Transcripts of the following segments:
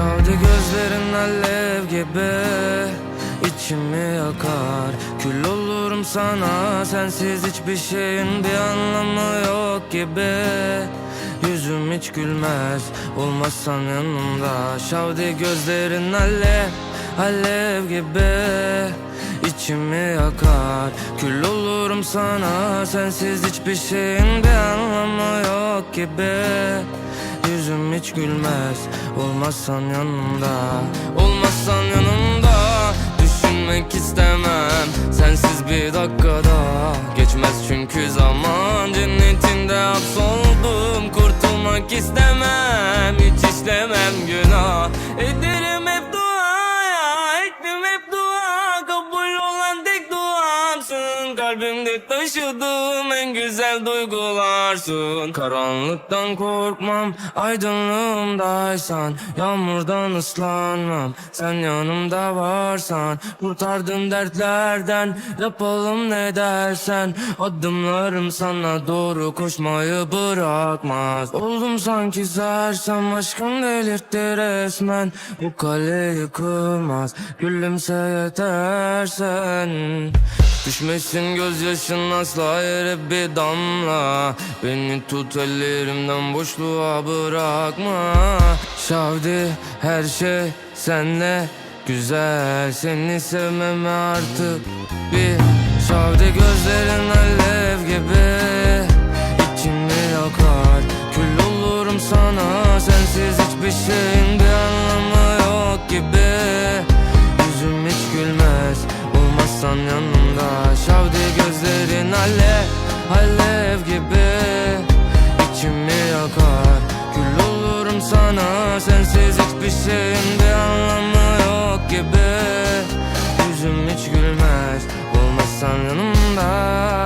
Şavdi gözlerin alev gibi içimi yakar. Kül olurum sana sensiz hiçbir şeyin bir anlamı yok gibi. Yüzüm hiç gülmez olmazsan yanımda. Şavdi gözlerin alev alev gibi İçimi yakar. Kül olurum sana Sensiz hiçbir şeyin bir anlamı yok gibi Hiç gülmez Olmazsan yanımda Olmazsan yanımda. Düşünmek istemem Sensiz bir dakikada Geçmez. Çünkü zaman Cennetinde hapsoldum Kurtulmak istemem Kalbimde taşıdığım en güzel duygularsın Karanlıktan korkmam Aydınlığımdaysan Yağmurdan ıslanmam Sen yanımda varsan. Kurtardın dertlerden Yapalım ne dersen. Adımlarım sana doğru koşmayı bırakmaz. Oldum sanki sersem Aşkım delirtti resmen. Bu kale yıkılmaz Gülümse yetersen Düşmesin gözyaşın asla yere bir damla. Beni tut ellerimden boşluğa bırakma. Şavdi her şey senle güzel. Seni sevmeme artık bir Şavdi. Gözlerin alev gibi İçimi yakar. Kül olurum sana Sensiz hiçbir şeyin bir Olmazsan yanımda Şavdi gözlerin alev Alev gibi. İçimi yakar? Kül olurum sana Sensiz hiçbir şeyin bir anlamı yok gibi. Yüzüm hiç gülmez Olmazsan yanımda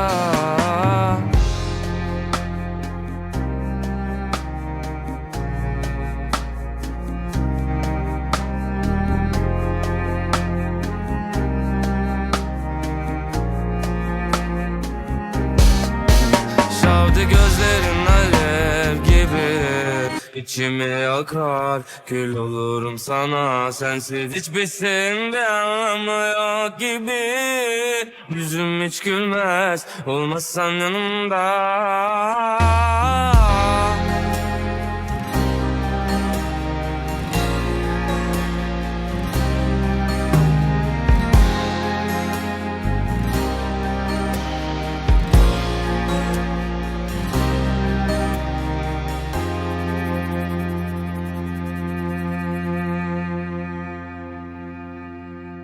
İçimi yakar Kül olurum sana. Sensiz hiçbir şeyin bir anlamı yok gibi. Yüzüm hiç gülmez Olmazsan yanımda